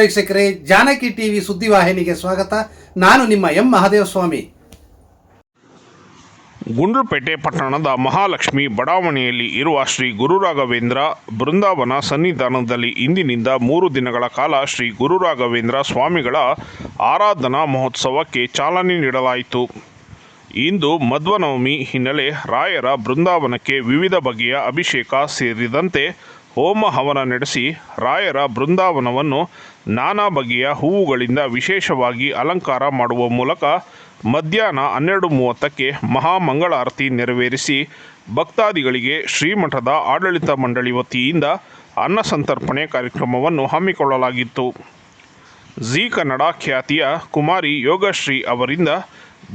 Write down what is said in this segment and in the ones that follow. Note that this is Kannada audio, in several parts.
ವೀಕ್ಷಕರೇ, ಜಾನಕಿ ಟಿವಿ ಸುದ್ದಿವಾಹಿನಿಗೆ ಸ್ವಾಗತ. ನಾನು ನಿಮ್ಮ ಎಂ ಮಹಾದೇವಸ್ವಾಮಿ. ಗುಂಡ್ಲುಪೇಟೆ ಪಟ್ಟಣದ ಮಹಾಲಕ್ಷ್ಮಿ ಬಡಾವಣೆಯಲ್ಲಿ ಇರುವ ಶ್ರೀ ಗುರುರಾಘವೇಂದ್ರ ಬೃಂದಾವನ ಸನ್ನಿಧಾನದಲ್ಲಿ ಇಂದಿನಿಂದ ಮೂರು ದಿನಗಳ ಕಾಲ ಶ್ರೀ ಗುರುರಾಘವೇಂದ್ರ ಸ್ವಾಮಿಗಳ ಆರಾಧನಾ ಮಹೋತ್ಸವಕ್ಕೆ ಚಾಲನೆ ನೀಡಲಾಯಿತು. ಇಂದು ಮಧ್ವನವಮಿ ಹಿನ್ನೆಲೆ ರಾಯರ ಬೃಂದಾವನಕ್ಕೆ ವಿವಿಧ ಬಗೆಯ ಅಭಿಷೇಕ ಸೇರಿದಂತೆ ಹೋಮ ಹವನ ನಡೆಸಿ ರಾಯರ ಬೃಂದಾವನವನ್ನು ನಾನಾ ಬಗೆಯ ಹೂವುಗಳಿಂದ ವಿಶೇಷವಾಗಿ ಅಲಂಕಾರ ಮಾಡುವ ಮೂಲಕ ಮಧ್ಯಾಹ್ನ ಹನ್ನೆರಡು ಮೂವತ್ತಕ್ಕೆ ಮಹಾಮಂಗಳಾರತಿ ನೆರವೇರಿಸಿ ಭಕ್ತಾದಿಗಳಿಗೆ ಶ್ರೀಮಠದ ಆಡಳಿತ ಮಂಡಳಿ ವತಿಯಿಂದ ಅನ್ನ ಸಂತರ್ಪಣೆ ಕಾರ್ಯಕ್ರಮವನ್ನು ಹಮ್ಮಿಕೊಳ್ಳಲಾಗಿತ್ತು. ಜಿ ಕನ್ನಡ ಖ್ಯಾತಿಯ ಕುಮಾರಿ ಯೋಗಶ್ರೀ ಅವರಿಂದ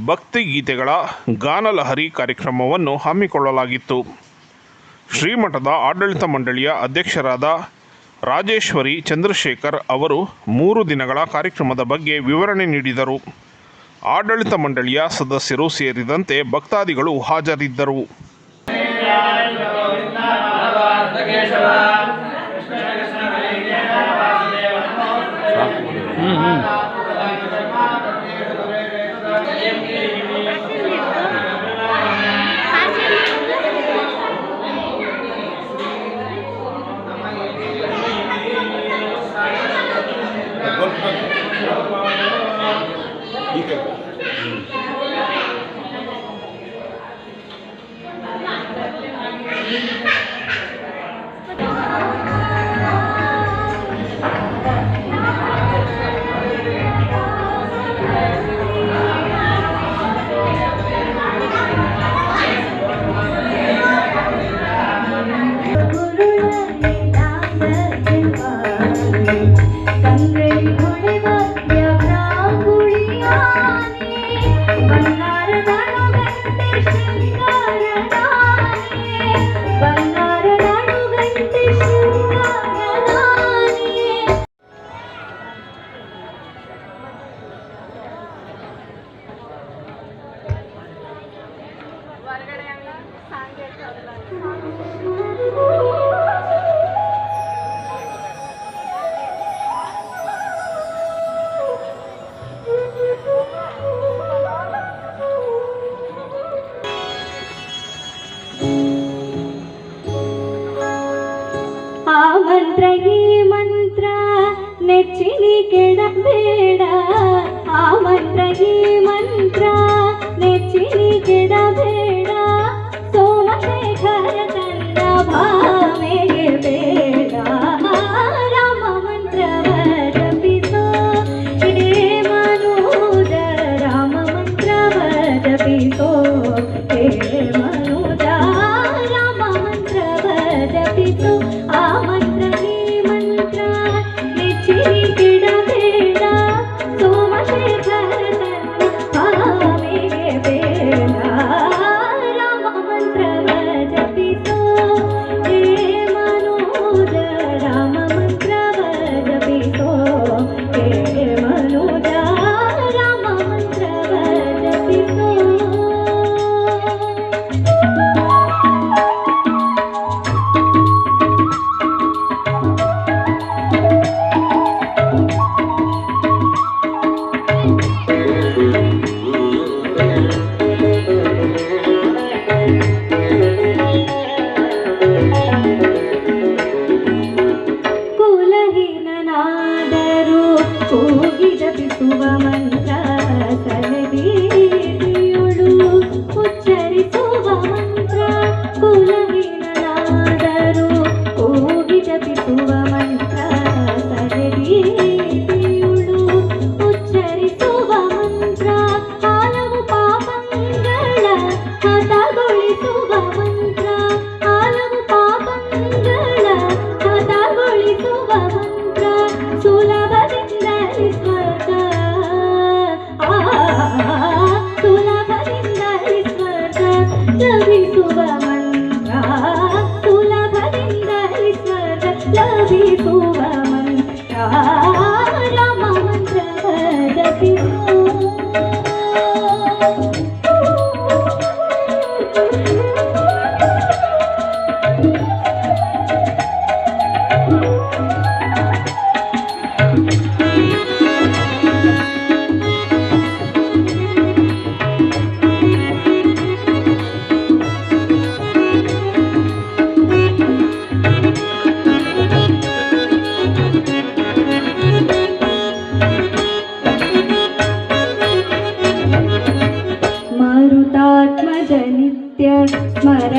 ಭಕ್ತಿಗೀತೆಗಳ ಗಾನಲಹರಿ ಕಾರ್ಯಕ್ರಮವನ್ನು ಹಮ್ಮಿಕೊಳ್ಳಲಾಗಿತ್ತು. ಶ್ರೀಮಠದ ಆಡಳಿತ ಮಂಡಳಿಯ ಅಧ್ಯಕ್ಷರಾದ ರಾಜೇಶ್ವರಿ ಚಂದ್ರಶೇಖರ್ ಅವರು ಮೂರು ದಿನಗಳ ಕಾರ್ಯಕ್ರಮದ ಬಗ್ಗೆ ವಿವರಣೆ ನೀಡಿದರು. ಆಡಳಿತ ಮಂಡಳಿಯ ಸದಸ್ಯರು ಸೇರಿದಂತೆ ಭಕ್ತಾದಿಗಳು ಹಾಜರಿದ್ದರು. 嗯好的好的 Ah, ah, ah, ah.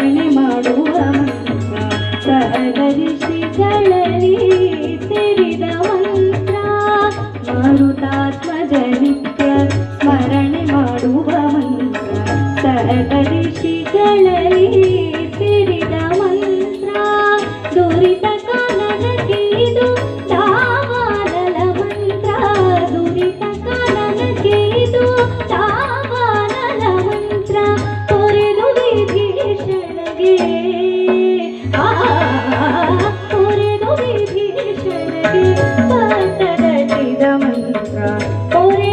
ಸ್ಮರಣೆ ಮಾಡುವ ಮಂತ್ರ ಸಹದರ್ಶಿಗಳಲ್ಲಿ ಸೇರಿದ ಮಂತ್ರ ಮರುತಾತ್ಮಜ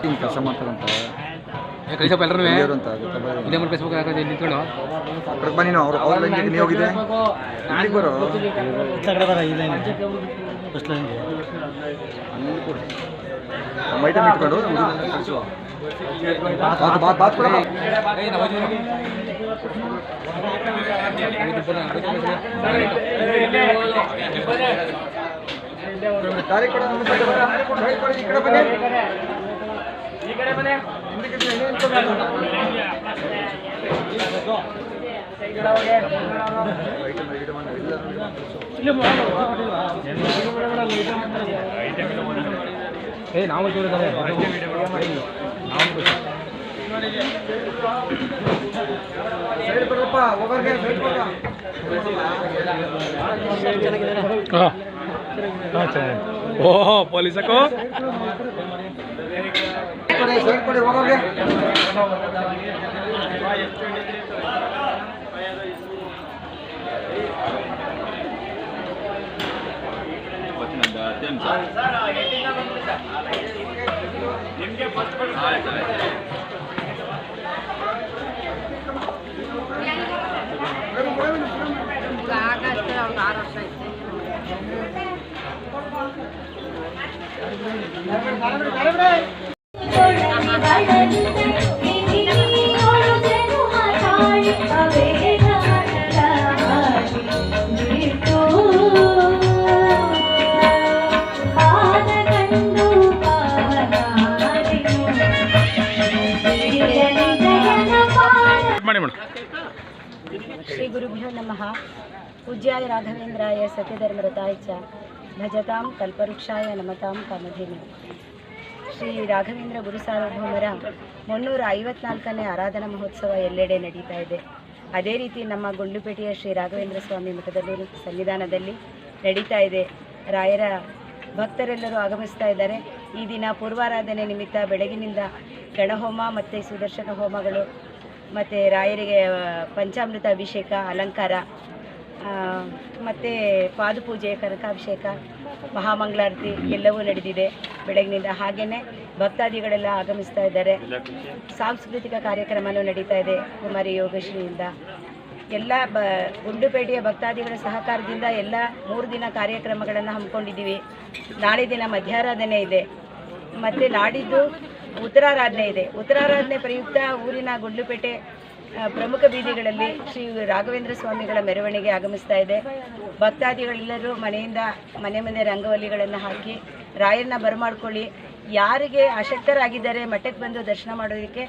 ಹಿಂಗೆ ಕೆಲಸ ಮಾಡ್ತಾರಂತ. ಕಳಿಸಪ್ಪ ಎಲ್ಲರೂ ಇದೇ ಮಾಡಿ ಫೇಸ್ಬುಕ್ ಹಾಕೋದು ನಾವು ಅವ್ರು ಅವ್ರ ಲೈನ್ಗೆ ನೀವು ಹೋಗಿದೆ ಬರೋ? ಇಟ್ಕೊಂಡು ಬಾತ್ ಬಾತ್ ಬಾತ್ ಕೊಡಮ್ಮ. ಏ ನಾವು ಕೇಳಿದ್ದಾರೆ ನಾವು ಹೋಗೋರ್ಗೆ ಚೆನ್ನಾಗಿದೆ ಬರ ಓಹೋ ಪೊಲೀಸಕ್ಕೋ ಕೊಡಿ ಸೈಡ್ ಕೊಡಿ ಹೋಗೋರ್ಗೆ ಶ್ರೀ ಗುರುಭ್ಯೋ ನಮಃ ಪೂಜ್ಯಾಯ ರಾಘವೇಂದ್ರಾಯ ಸತ್ಯಧರ್ಮರತಾಯ ಚ ಭಜತಾಂ ಕಲ್ಪವೃಕ್ಷಾಯ ನಮತಾಂ ಕಾಮಧೇನು. ಶ್ರೀ ರಾಘವೇಂದ್ರ ಗುರು ಸಾರ್ವಭೌಮರ ಮುನ್ನೂರ ಐವತ್ನಾಲ್ಕನೇ ಆರಾಧನಾ ಮಹೋತ್ಸವ ಎಲ್ಲೆಡೆ ನಡೀತಾ ಇದೆ. ಅದೇ ರೀತಿ ನಮ್ಮ ಗುಂಡ್ಲುಪೇಟೆಯ ಶ್ರೀ ರಾಘವೇಂದ್ರ ಸ್ವಾಮಿ ಮಠದಲ್ಲೂ ಸನ್ನಿಧಾನದಲ್ಲಿ ನಡೀತಾ ಇದೆ. ರಾಯರ ಭಕ್ತರೆಲ್ಲರೂ ಆಗಮಿಸ್ತಾ ಇದ್ದಾರೆ. ಈ ದಿನ ಪೂರ್ವಾರಾಧನೆ ನಿಮಿತ್ತ ಬೆಳಗಿನಿಂದ ಗಣಹೋಮ ಮತ್ತು ಸುದರ್ಶನ ಹೋಮಗಳು, ಮತ್ತು ರಾಯರಿಗೆ ಪಂಚಾಮೃತ ಅಭಿಷೇಕ, ಅಲಂಕಾರ ಮತ್ತು ಪಾದಪೂಜೆ, ಕನಕಾಭಿಷೇಕ, ಮಹಾಮಂಗಳಾರತಿ ಎಲ್ಲವೂ ನಡೆದಿದೆ ಬೆಳಗಿನಿಂದ ಹಾಗೆಯೇ ಭಕ್ತಾದಿಗಳೆಲ್ಲ ಆಗಮಿಸ್ತಾ ಇದ್ದಾರೆ. ಸಾಂಸ್ಕೃತಿಕ ಕಾರ್ಯಕ್ರಮನೂ ನಡೀತಾ ಇದೆ ಕುಮಾರಿ ಯೋಗಶ್ರೀಯಿಂದ. ಎಲ್ಲ ಬ, ಗುಂಡುಪೇಟೆಯ ಭಕ್ತಾದಿಗಳ ಸಹಕಾರದಿಂದ ಎಲ್ಲ ಮೂರು ದಿನ ಕಾರ್ಯಕ್ರಮಗಳನ್ನು ಹಮ್ಮಿಕೊಂಡಿದ್ದೀವಿ. ನಾಳೆ ದಿನ ಮಧ್ಯಾರಾಧನೆ ಇದೆ. ಮತ್ತು ನಾಡಿದ್ದು ಉತ್ತರಾರಾಧನೆ ಇದೆ. ಉತ್ತರಾರಾಧನೆ ಪ್ರಯುಕ್ತ ಊರಿನ ಗುಂಡ್ಲುಪೇಟೆ ಪ್ರಮುಖ ಬೀದಿಗಳಲ್ಲಿ ಶ್ರೀ ರಾಘವೇಂದ್ರ ಸ್ವಾಮಿಗಳ ಮೆರವಣಿಗೆ ಆಗಮಿಸ್ತಾ ಇದೆ. ಭಕ್ತಾದಿಗಳೆಲ್ಲರೂ ಮನೆಯಿಂದ ಮನೆ ಮನೆ ರಂಗವಲ್ಲಿಗಳನ್ನು ಹಾಕಿ ರಾಯರನ್ನ ಬರಮಾಡ್ಕೊಳ್ಳಿ. ಯಾರಿಗೆ ಅಶಕ್ತರಾಗಿದ್ದಾರೆ ಮಠಕ್ಕೆ ಬಂದು ದರ್ಶನ ಮಾಡೋದಕ್ಕೆ,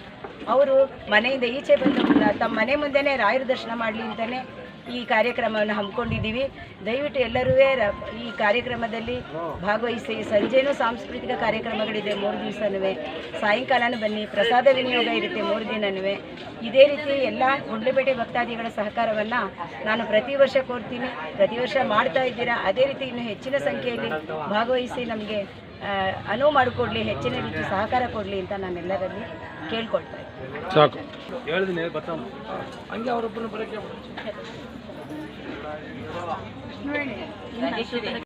ಅವರು ಮನೆಯಿಂದ ಈಚೆ ಬಂದು ತಮ್ಮ ಮನೆ ಮುಂದೆನೇ ರಾಯರ ದರ್ಶನ ಮಾಡಲಿ ಅಂತಲೇ ಈ ಕಾರ್ಯಕ್ರಮವನ್ನು ಹಮ್ಮಿಕೊಂಡಿದ್ದೀವಿ. ದಯವಿಟ್ಟು ಎಲ್ಲರೂ ಈ ಕಾರ್ಯಕ್ರಮದಲ್ಲಿ ಭಾಗವಹಿಸಿ. ಸಂಜೆನೂ ಸಾಂಸ್ಕೃತಿಕ ಕಾರ್ಯಕ್ರಮಗಳಿದೆ. ಮೂರು ದಿವಸನೂ ಸಾಯಂಕಾಲನೂ ಬನ್ನಿ. ಪ್ರಸಾದ ವಿನಿಯೋಗ ಇರುತ್ತೆ ಮೂರು ದಿನನೂ ಇದೇ ರೀತಿ ಎಲ್ಲ ಗುಂಡ್ಲುಪೇಟೆ ಭಕ್ತಾದಿಗಳ ಸಹಕಾರವನ್ನು ನಾನು ಪ್ರತಿ ವರ್ಷ ಕೋರ್ತೀನಿ ಪ್ರತಿ ವರ್ಷ ಮಾಡ್ತಾ ಇದ್ದೀರಾ. ಅದೇ ರೀತಿ ಇನ್ನು ಹೆಚ್ಚಿನ ಸಂಖ್ಯೆಯಲ್ಲಿ ಭಾಗವಹಿಸಿ ನಮಗೆ ಅನುವು ಮಾಡಿಕೊಡ್ಲಿ ಹೆಚ್ಚಿನ ರೀತಿ ಸಹಕಾರ ಕೊಡಲಿ ಅಂತ ನಾನೆಲ್ಲರಲ್ಲಿ ಕೇಳ್ಕೊಳ್ತಾ ಇದ್ದೀನಿ. 对，你们。